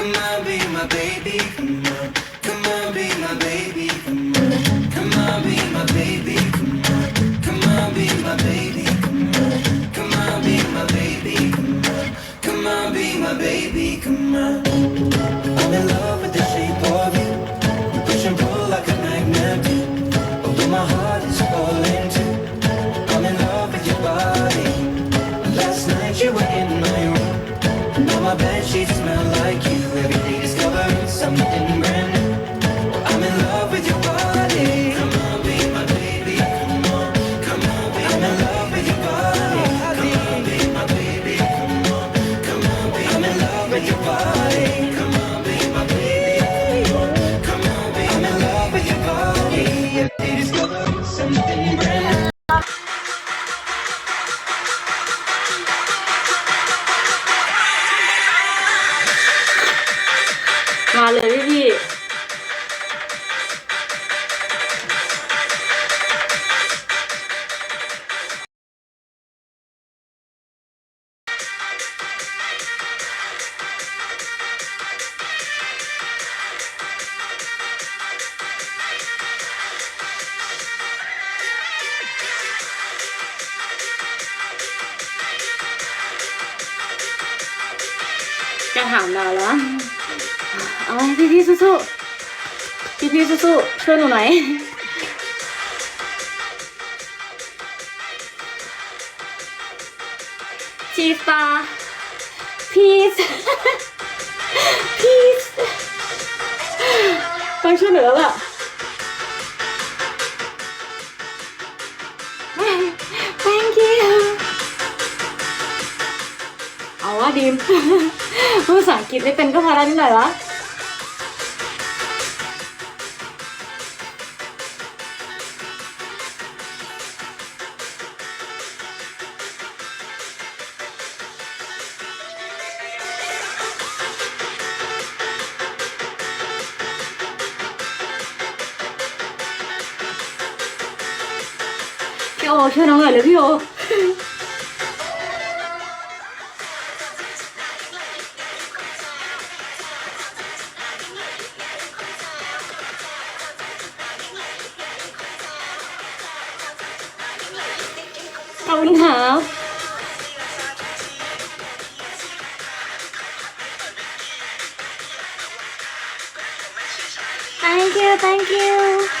Come on, be my baby, come on. Come on, be my baby, come on. Come on, be my baby, เอาพี่พี่สู้ๆพี่พี่สู้ๆช่วยหนูหน่อยชีสตาพีซพีซต้องช่วยเหลือล่ะเอาว่าดีมพูดภาษาอังกฤษไม่เป็นก็พอแล้นิดหน่อยวะ โอช่วยน้องหน่อยเลยพี่โอขอบคุณครับ thank you thank you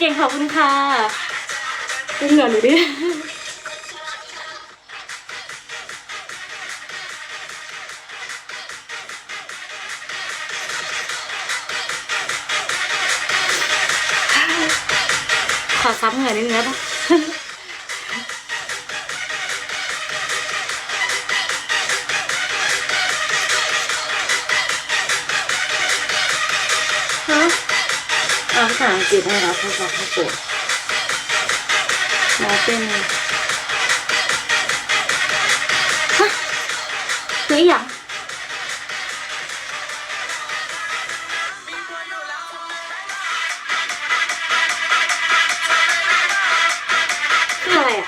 เล่นเก่งขอบคุณค่ะดูเหงื่อหนูดิขอซับเหงื่อนิดนึงได้ปะ ษาอังกฤษให้เราภาษาพโปรดแล้วเป็นฮะคืออย่างคืออะไรอะ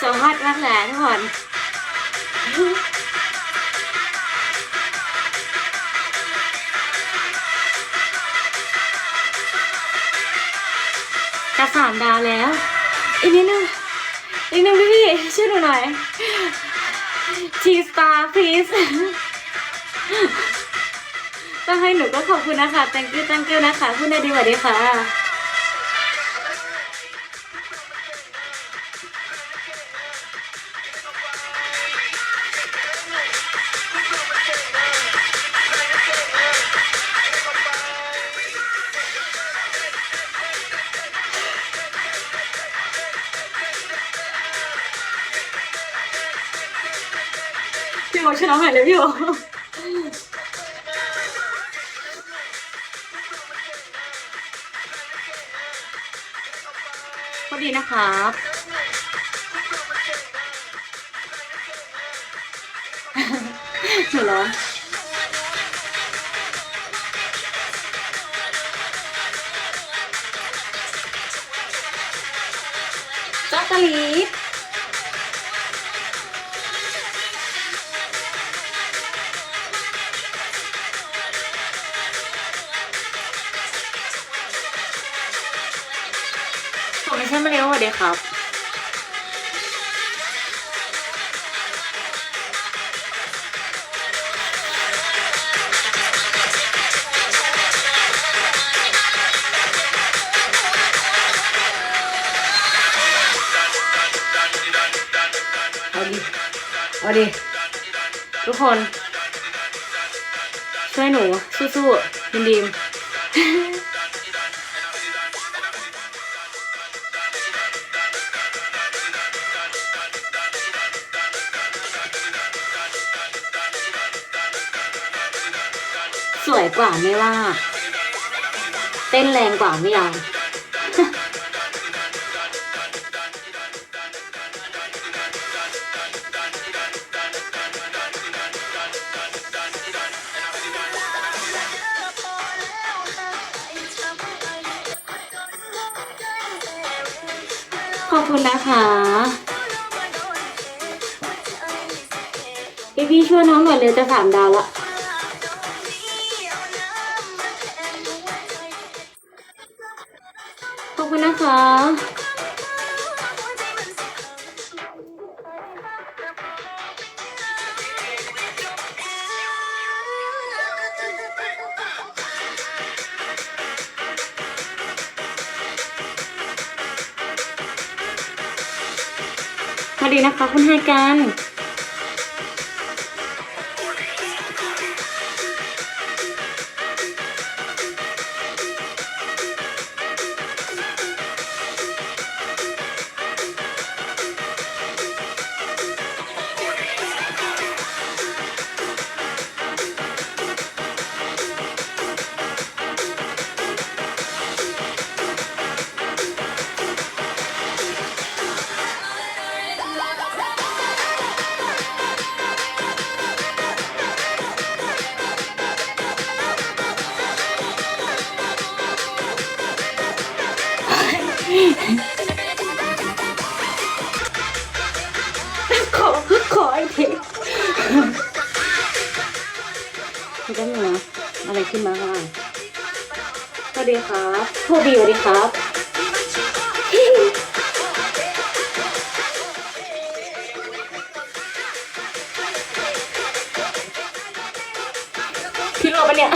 สวัสดีมากแหละทุกคน จะสามดาวแล้ว อีกนิดนึง อีกนิดนึงพี่พี่ช่วยหนูหน่อยทีสตาร์พีซต้องให้หนูก็ขอบคุณนะคะ thank you thank you นะคะพูดได้ดีกว่าดีค่ะ โอช่วยน้องหน่อยเลยพี่โอพอดีนะครับพหนูร้อนจ้ากะลี ดผมไม่ใช่มาเร็วสวัสดีครับ เอาดิ เอาดิ ทุกคน ช่วยหนู สู้ๆยินดีม กว่าไม่ว่า เต้นแรงกว่าไม่ยอมขอบคุณนะคะพี่พี่ช่วยน้องหน่อยเร็วจะสามดาวละ สวัสดีนะคะ คุณไฮกัน ครับโทบีสวัสดีครับ พี่โรปะเนี่ย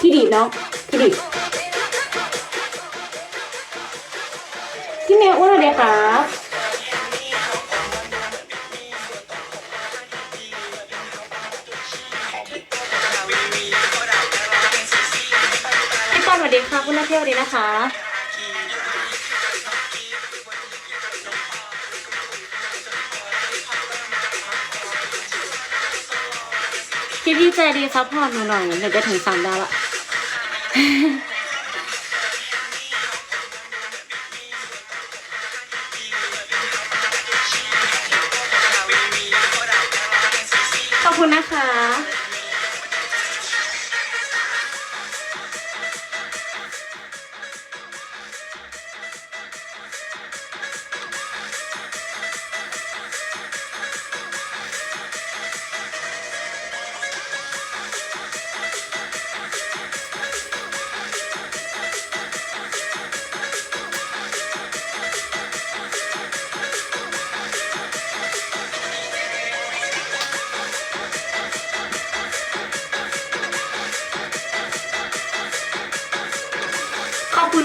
พี่ดีน้อง พี่ดีพี่แมวอ้วนสวัสดีครับ พี่ปอนสวัสดีค่ะคุณนัทเที่ยวดีนะคะ พี่พี่ใจดีซัพพอร์ตหนูหน่อยเดี๋ยวจะถึงสามดาวละขอบคุณนะคะ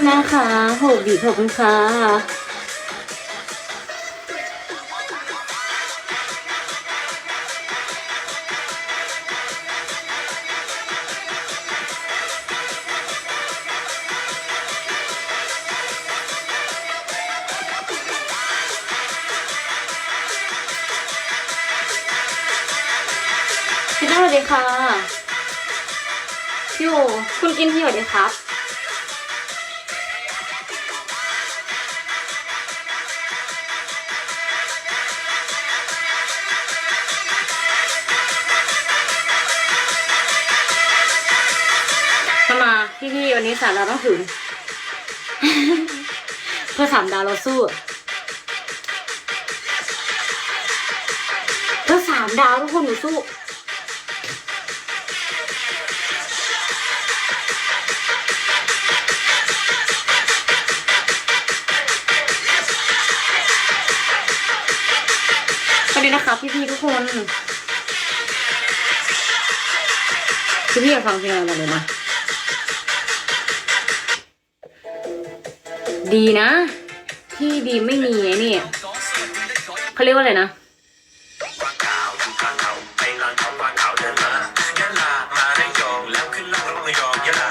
คุณนะคะโหบีขอบคุณค่ะพี่น่าสวัสดีค่ะพี่โอคุณกินพี่สวัสดีครับ พี่พี่ๆวันนี้สามดาวต้องถึง เพื่อสามดาวเราสู้ เพื่อสามดาวทุกคนหนูสู้สวัสดีนะคะพี่พี่ๆทุกคน พี่พี่อยากฟังเพลงอะไรเลยนะ ดีนะ ที่ดีไม่มีไอ้นี่เขาเรียกว่าอะไรนะกวางขาวอยู่กลางเขาไปลานเขากวางขาวเดินมายะลามาระยองแล้วขึ้นนั่งรถระยองยะลา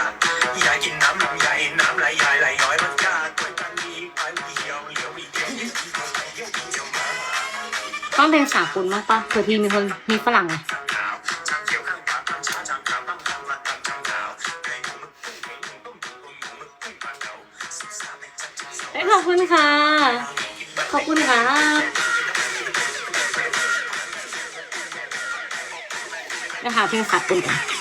อยากกินน้ำลำไยน้ำไหลยายไหลย้อยมันกล้ากล้วยกันนี้ไปเหี่ยวเหลียวอีเดียวยี่สิบไปเยี่ยวอีเดียวมาต้องเพลงสากลมากปะเผื่อทีมีคนมีฝรั่งไง คุณค่ะจะหาเพลงสากลกัน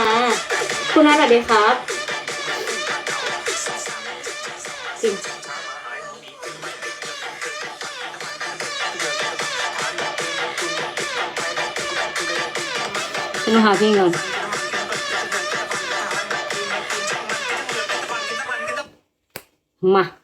ค่ะ คุณนัทสวัสดีครับจริงฉันมาหาเพลงก่อนมา